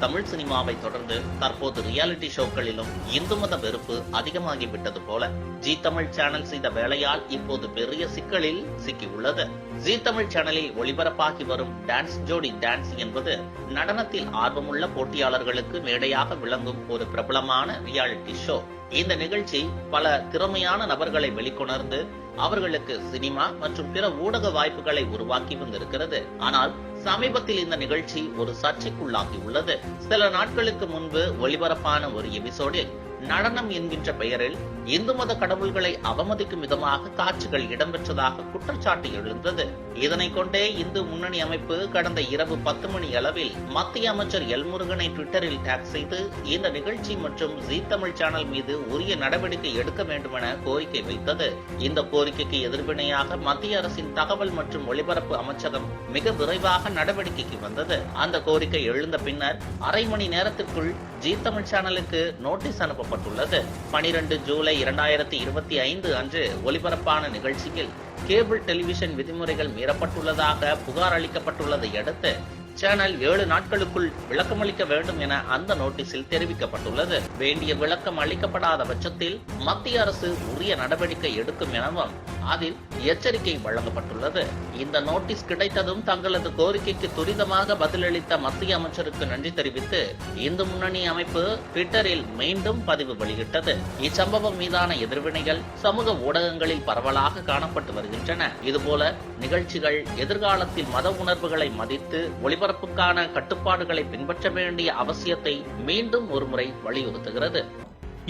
தமிழ் சினிமாவை தொடர்ந்து தற்போது ரியாலிட்டி ஷோக்களிலும் இந்து மத வெறுப்பு அதிகமாகிவிட்டது போல ஜி தமிழ் சேனல் செய்த வேலையால் இப்போது பெரிய சிக்கலில் சிக்கியுள்ளது. ஜி தமிழ் சேனலில் ஒளிபரப்பாகி வரும் டான்ஸ் ஜோடி டான்ஸ் என்பது நடனத்தில் ஆர்வமுள்ள போட்டியாளர்களுக்கு மேடையாக விளங்கும் ஒரு பிரபலமான ரியாலிட்டி ஷோ இந்த நிகழ்ச்சி பல திறமையான நபர்களை வெளிக்கொணர்ந்து அவர்களுக்கு சினிமா மற்றும் பிற ஊடக வாய்ப்புகளை உருவாக்கி வந்திருக்கிறது. ஆனால் சமீபத்தில் இந்த நிகழ்ச்சி ஒரு சர்ச்சைக்குள்ளாகி உள்ளது. சில நாட்களுக்கு முன்பு ஒளிபரப்பான ஒரு எபிசோடில் நடனம் என்கின்ற பெயரில் இந்து மத கடவுள்களை அவமதிக்கும் விதமாக காட்சிகள் இடம்பெற்றதாக குற்றச்சாட்டு எழுந்தது. இதனை கொண்டே இந்து முன்னணி அமைப்பு கடந்த இரவு பத்து மணி அளவில் மத்திய அமைச்சர் எல்முருகனை ட்விட்டரில் டேக் செய்து இந்த நிகழ்ச்சி மற்றும் ஜி தமிழ் சேனல் மீது உரிய நடவடிக்கை எடுக்க வேண்டுமென கோரிக்கை வைத்தது. இந்த கோரிக்கைக்கு எதிர்வினையாக மத்திய அரசின் தகவல் மற்றும் ஒலிபரப்பு அமைச்சகம் மிக விரைவாக நடவடிக்கைக்கு வந்தது. அந்த கோரிக்கை எழுந்த பின்னர் அரை மணி நேரத்திற்குள் ஜீ தமிழ் சேனலுக்கு நோட்டீஸ் அறிவிக்கப்பட்டுள்ளது பனிரெண்டு ஜூலை இரண்டாயிரத்தி இருபத்தி ஐந்து அன்று ஒலிபரப்பான நிகழ்ச்சியில் கேபிள் டெலிவிஷன் விதிமுறைகள் மீறப்பட்டுள்ளதாக புகார் அளிக்கப்பட்டுள்ளதை அடுத்து சேனல் ஏழு நாட்களுக்குள் விளக்கமளிக்க வேண்டும் என அந்த நோட்டீஸில் தெரிவிக்கப்பட்டுள்ளது. வேண்டிய விளக்கம் அளிக்கப்படாத பட்சத்தில் மத்திய அரசு உரிய நடவடிக்கை எடுக்கும் எனவும் அதில் எச்சரிக்கை வழங்கப்பட்டுள்ளது. இந்த நோட்டீஸ் கிடைத்ததும் தங்களது கோரிக்கைக்கு துரிதமாக பதிலளித்த மத்திய அமைச்சருக்கு நன்றி தெரிவித்து இந்து முன்னணி அமைப்பு ட்விட்டரில் மீண்டும் பதிவு வெளியிட்டது. இச்சம்பவம் மீதான எதிர்வினைகள் சமூக ஊடகங்களில் பரவலாக காணப்பட்டு வருகின்றன. இதுபோல நிகழ்ச்சிகள் எதிர்காலத்தில் மத உணர்வுகளை மதித்து ஒளிபரப்புக்கான கட்டுப்பாடுகளை பின்பற்ற வேண்டிய அவசியத்தை மீண்டும் ஒருமுறை வலியுறுத்துகிறது.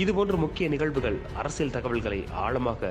இதுபோன்ற முக்கிய நிகழ்வுகள் அரசியல் தகவல்களை ஆழமாக